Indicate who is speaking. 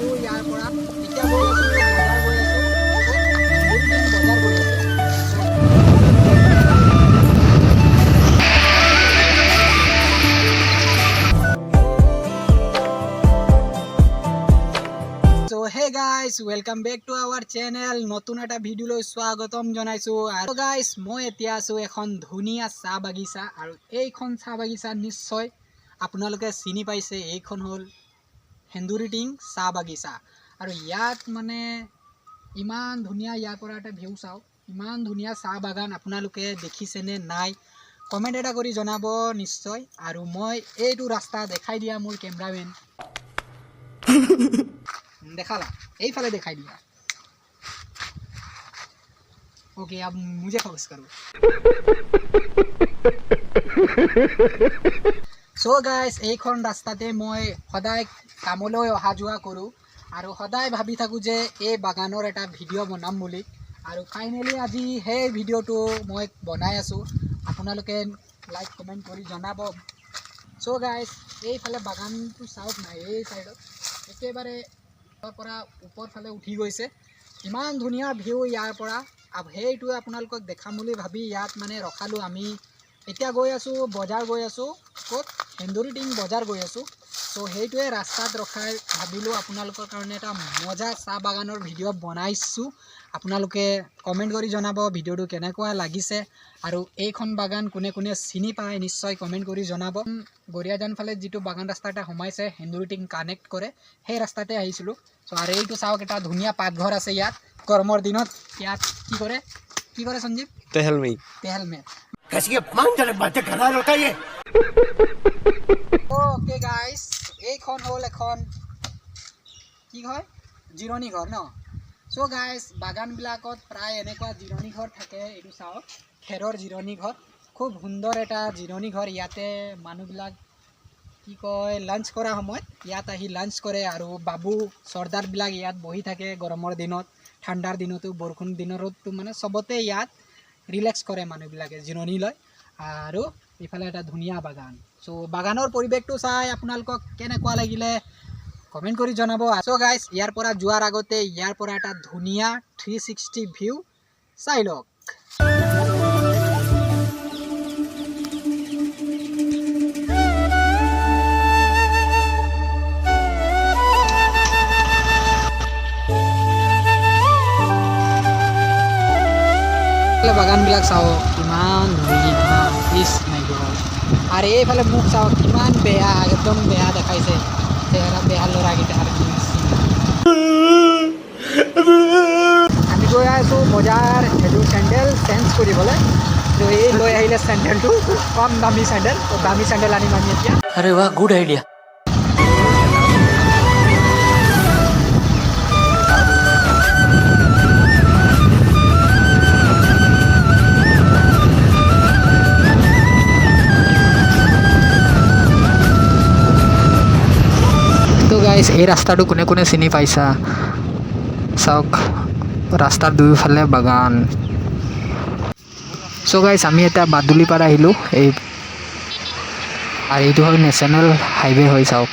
Speaker 1: চ' hey guys welcome back to our channel নতুন এটা ভিডিঅ'লৈ স্বাগতম জনাইছোঁ। আৰু গাইজ মই এতিয়া আছোঁ এখন ধুনীয়া চাহ বাগিচা। আৰু এইখন চাহ বাগিচা নিশ্চয় আপোনালোকে চিনি পাইছে। এইখন হ'ল সেন্দুৰী টিং চাহ বাগিচা আৰু ইয়াত মানে ইমান ধুনীয়া ইয়াৰ পৰা এটা ভিউ চাওক ইমান ধুনীয়া চাহ বাগান আপোনালোকে দেখিছেনে নাই কমেণ্ট এটা কৰি জনাব নিশ্চয় আৰু মই এইটো ৰাস্তা দেখাই দিয়া মোৰ কেমেৰামেন देखाला এইফালে দেখাই দিয়া ओके अब मुझे फोकस करो চ' গাইজ এইখন ৰাস্তাতে মই সদায় কামলৈ অহা যোৱা কৰোঁ আৰু সদায় ভাবি থাকোঁ যে এই বাগানৰ এটা ভিডিঅ' বনাম বুলি। আৰু ফাইনেলি আজি সেই ভিডিঅ'টো মই বনাই আছোঁ। আপোনালোকে লাইক কমেণ্ট কৰি জনাব। চ' গাইজ এইফালে বাগানটো চাওক নাই এই ছাইডত একেবাৰে পৰা ওপৰ ফালে উঠি গৈছে। ইমান ধুনীয়া ভিউ ইয়াৰ পৰা। সেইটোৱে আপোনালোকক দেখাম বুলি ভাবি ইয়াত মানে ৰখালোঁ আমি। এতিয়া গৈ আছোঁ, বজাৰ গৈ আছোঁ। ক'ত? সেন্দুৰী টিং বজাৰ গৈ আছোঁ। চ' সেইটোৱে ৰাস্তাত ৰখাই ভাবিলোঁ আপোনালোকৰ কাৰণে এটা মজা চাহ বাগানৰ ভিডিঅ' বনাইছোঁ। আপোনালোকে কমেণ্ট কৰি জনাব ভিডিঅ'টো কেনেকুৱা লাগিছে। আৰু এইখন বাগান কোনে কোনে চিনি পায় নিশ্চয় কমেণ্ট কৰি জনাব। গৰিয়াজান ফালে যিটো বাগান ৰাস্তা এটা সোমাইছে সেন্দুৰী টিং কানেক্ট কৰে সেই ৰাস্তাতে আহিছিলোঁ। চ' আৰু এইটো চাওক এটা ধুনীয়া পাকঘৰ আছে ইয়াত। গৰমৰ দিনত ইয়াত কি কৰে? কি কৰে Sanjeev?
Speaker 2: তেহেলমেক তেহেলমেক
Speaker 1: kasi mangga
Speaker 3: le bate kala lo kai okay guys ei
Speaker 1: khon hol ekhon ki hoy jironi ghor no so guys bagan bilakot pray enekwa jironi ghor thake etu sao kheror jironi ghor khub sundor eta jironi ghor yate manu bilak কি কয় lunch কৰা সময়ত ইয়াত আহি lunch কৰে আৰু বাবু চৰ্দাৰবিলাক ইয়াত বহি থাকে গৰমৰ দিনত ঠাণ্ডাৰ দিনতো বৰষুণ দিনতো মানে চবতে ইয়াত ৰিলেক্স কৰে মানুহবিলাকে, জিৰণি লয়। আৰু ইফালে এটা ধুনীয়া বাগান। চ' বাগানৰ পৰিৱেশটো চাই আপোনালোকক কেনেকুৱা লাগিলে কমেণ্ট কৰি জনাব। আছো গাইজ ইয়াৰ পৰা যোৱাৰ আগতে ইয়াৰ পৰা এটা ধুনীয়া থ্ৰী ছিক্সটি ভিউ চাই লওক। বাগানবিলাক চাওক কিমান ধুনীয়া ইচ নাই আৰু এইফালে মুখ চাওক কিমান বেয়া একদম বেয়া দেখাইছে চেহেৰা বেয়া ল'ৰাকেইটা আৰু আমি গৈ আছোঁ বজাৰ সেইটো চেণ্ডেল চেঞ্জ কৰিবলৈ। তো এই লৈ আহিলে চেণ্ডেলটো। কম দামী চেণ্ডেল। দামী চেণ্ডেল আনিম আমি এতিয়া।
Speaker 2: আৰে বাহ গুড
Speaker 1: আইডিয়া গাইজ এই ৰাস্তাটো কোনে কোনে চিনি পাইছা? চাওক, ৰাস্তাৰ দুয়োফালে বাগান। চ' গাইজ আমি এতিয়া বাদুলিপাৰা আহিলোঁ, এই আৰু এইটো হ'ল নেশ্যনেল হাইৱে হয়, চাওক।